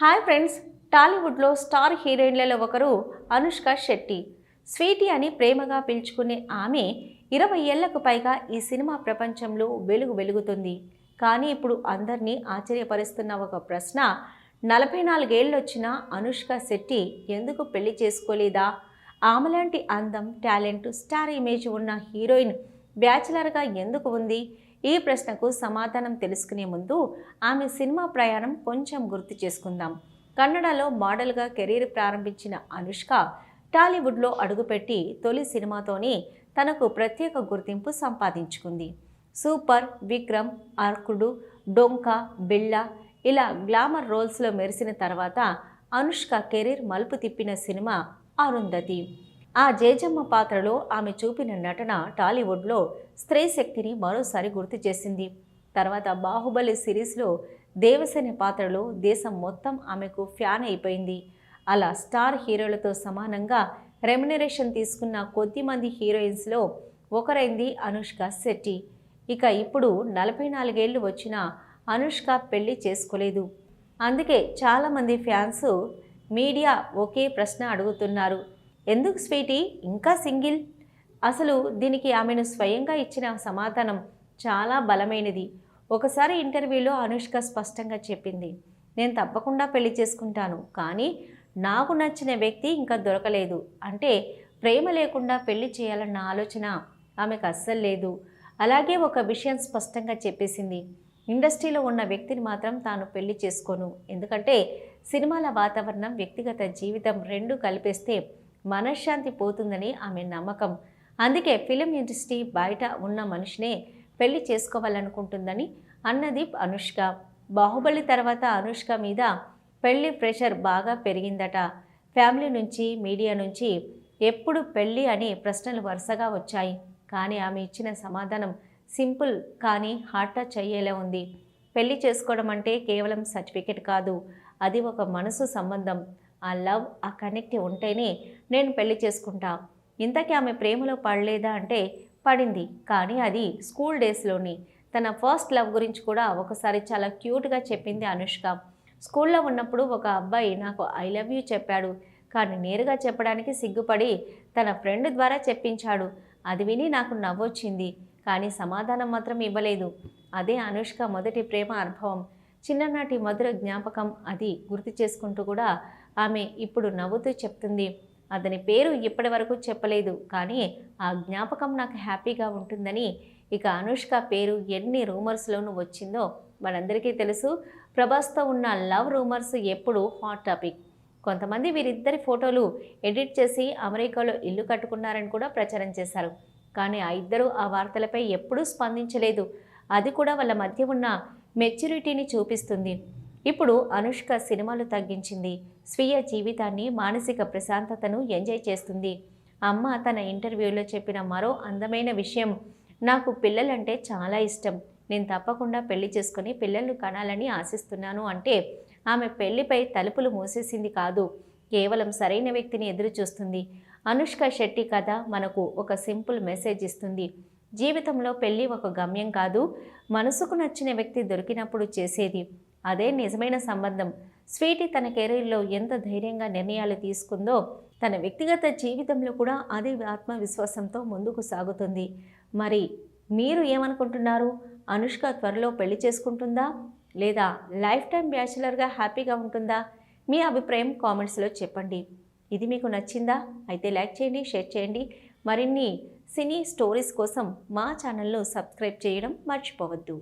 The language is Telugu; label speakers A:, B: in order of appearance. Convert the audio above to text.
A: హాయ్ ఫ్రెండ్స్ టాలీవుడ్లో స్టార్ హీరోయిన్లలో ఒకరు అనుష్క శెట్టి. స్వీటీ అని ప్రేమగా పిలుచుకునే ఆమె ఇరవై ఏళ్ళకు పైగా ఈ సినిమా ప్రపంచంలో వెలుగు వెలుగుతుంది. కానీ ఇప్పుడు అందరినీ ఆశ్చర్యపరుస్తున్న ఒక ప్రశ్న నలభై నాలుగేళ్ళొచ్చిన అనుష్క శెట్టి ఎందుకు పెళ్ళి చేసుకోలేదా? ఆమెలాంటి అందం టాలెంట్ స్టార్ ఇమేజ్ ఉన్న హీరోయిన్ బ్యాచిలర్గా ఎందుకు ఉంది? ఈ ప్రశ్నకు సమాధానం తెలుసుకునే ముందు ఆమె సినిమా ప్రయాణం కొంచెం గుర్తు చేసుకుందాం. కన్నడలో మోడల్గా కెరీర్ ప్రారంభించిన అనుష్క టాలీవుడ్లో అడుగుపెట్టి తొలి సినిమాతోనే తనకు ప్రత్యేక గుర్తింపు సంపాదించుకుంది. సూపర్ విక్రమ్ అర్కుడు డొంక బిళ్ళ ఇలా గ్లామర్ రోల్స్లో మెరిసిన తర్వాత అనుష్క కెరీర్ మలుపు తిప్పిన సినిమా అరుంధతి. ఆ జేజమ్మ పాత్రలో ఆమె చూపిన నటన టాలీవుడ్లో స్త్రీ శక్తిని మరోసారి గుర్తు చేసింది. తర్వాత బాహుబలి సిరీస్లో దేవసేన పాత్రలో దేశం మొత్తం ఆమెకు ఫ్యాన్ అయిపోయింది. అలా స్టార్ హీరోలతో సమానంగా రెమ్యునరేషన్ తీసుకున్న కొద్దిమంది హీరోయిన్స్లో ఒకరైంది అనుష్క శెట్టి. ఇక ఇప్పుడు నలభై నాలుగేళ్ళు వచ్చిన అనుష్క పెళ్ళి చేసుకోలేదు. అందుకే చాలామంది ఫ్యాన్స్ మీడియా ఒకే ప్రశ్న అడుగుతున్నారు. ఎందుకు స్వీటీ? ఇంకా సింగిల్? అసలు దీనికి ఆమెను స్వయంగా ఇచ్చిన సమాధానం చాలా బలమైనది. ఒకసారి ఇంటర్వ్యూలో అనుష్క స్పష్టంగా చెప్పింది నేను తప్పకుండా పెళ్ళి చేసుకుంటాను కానీ నాకు నచ్చిన వ్యక్తి ఇంకా దొరకలేదు. అంటే ప్రేమ లేకుండా పెళ్ళి చేయాలన్న ఆలోచన ఆమెకు అస్సలు లేదు. అలాగే ఒక విషయం స్పష్టంగా చెప్పేసింది ఇండస్ట్రీలో ఉన్న వ్యక్తిని మాత్రం తాను పెళ్ళి చేసుకోను. ఎందుకంటే సినిమాల వాతావరణం వ్యక్తిగత జీవితం రెండు కలిపేస్తే మనశ్శాంతి పోతుందని ఆమె నమ్మకం. అందుకే ఫిలిం ఇండస్ట్రీ బయట ఉన్న మనిషినే పెళ్ళి చేసుకోవాలనుకుంటుందని అన్నది అనుష్క. బాహుబలి తర్వాత అనుష్క మీద పెళ్ళి ప్రెషర్ బాగా పెరిగిందట. ఫ్యామిలీ నుంచి మీడియా నుంచి ఎప్పుడు పెళ్ళి అని ప్రశ్నలు వరుసగా వచ్చాయి. కానీ ఆమె ఇచ్చిన సమాధానం సింపుల్ కానీ హార్ట్ టచ్ అయ్యేలా ఉంది. పెళ్ళి చేసుకోవడం అంటే కేవలం సర్టిఫికెట్ కాదు. అది ఒక మనసు సంబంధం. ఆ లవ్ ఆ కనెక్ట్ ఉంటేనే నేను పెళ్ళి చేసుకుంటా. ఇంతకీ ఆమె ప్రేమలో పడలేదా అంటే పడింది. కానీ అది స్కూల్ డేస్లోని. తన ఫస్ట్ లవ్ గురించి కూడా ఒకసారి చాలా క్యూట్గా చెప్పింది అనుష్క. స్కూల్లో ఉన్నప్పుడు ఒక అబ్బాయి నాకు ఐ లవ్ యూ చెప్పాడు. కానీ నేరుగా చెప్పడానికి సిగ్గుపడి తన ఫ్రెండ్ ద్వారా చెప్పించాడు. అది విని నాకు నవ్వొచ్చింది. కానీ సమాధానం మాత్రం ఇవ్వలేదు. అదే అనుష్క మొదటి ప్రేమ అనుభవం. చిన్ననాటి మధుర జ్ఞాపకం అది గుర్తు చేసుకుంటూ కూడా ఆమె ఇప్పుడు నవ్వుతూ చెప్తుంది. అతని పేరు ఇప్పటి వరకు చెప్పలేదు కానీ ఆ జ్ఞాపకం నాకు హ్యాపీగా ఉంటుందని. ఇక అనుష్క పేరు ఎన్ని రూమర్స్లోనూ వచ్చిందో మనందరికీ తెలుసు. ప్రభాస్తో ఉన్న లవ్ రూమర్స్ ఎప్పుడు హాట్ టాపిక్. కొంతమంది వీరిద్దరి ఫోటోలు ఎడిట్ చేసి అమెరికాలో ఇల్లు కట్టుకున్నారని కూడా ప్రచారం చేశారు. కానీ ఆ ఇద్దరు ఆ వార్తలపై ఎప్పుడూ స్పందించలేదు. అది కూడా వాళ్ళ మధ్య ఉన్న మెచ్యూరిటీని చూపిస్తుంది. ఇప్పుడు అనుష్క సినిమాలు తగ్గించింది. స్వీయ జీవితాన్ని మానసిక ప్రశాంతతను ఎంజాయ్ చేస్తుంది. అమ్మ తన ఇంటర్వ్యూలో చెప్పిన మరో అందమైన విషయం నాకు పిల్లలంటే చాలా ఇష్టం. నేను తప్పకుండా పెళ్ళి చేసుకుని పిల్లలను కనాలని ఆశిస్తున్నాను అంటే ఆమె పెళ్ళిపై తలుపులు మూసేసింది కాదు. కేవలం సరైన వ్యక్తిని ఎదురు చూస్తుంది అనుష్క శెట్టి కథ మనకు ఒక సింపుల్ మెసేజ్ ఇస్తుంది. జీవితంలో పెళ్ళి ఒక గమ్యం కాదు. మనసుకు నచ్చిన వ్యక్తి దొరికినప్పుడు చేసేది అదే నిజమైన సంబంధం. స్వీటీ తన కెరీర్లో ఎంత ధైర్యంగా నిర్ణయాలు తీసుకుందో తన వ్యక్తిగత జీవితంలో కూడా అదే ఆత్మవిశ్వాసంతో ముందుకు సాగుతుంది. మరి మీరు ఏమనుకుంటున్నారు? అనుష్క త్వరలో పెళ్ళి చేసుకుంటుందా? లేదా లైఫ్ టైం బ్యాచులర్గా హ్యాపీగా ఉంటుందా? మీ అభిప్రాయం కామెంట్స్లో చెప్పండి. ఇది మీకు నచ్చిందా? అయితే లైక్ చేయండి షేర్ చేయండి. మరిన్ని సినీ స్టోరీస్ కోసం మా ఛానల్ను సబ్స్క్రైబ్ చేయడం మర్చిపోవద్దు.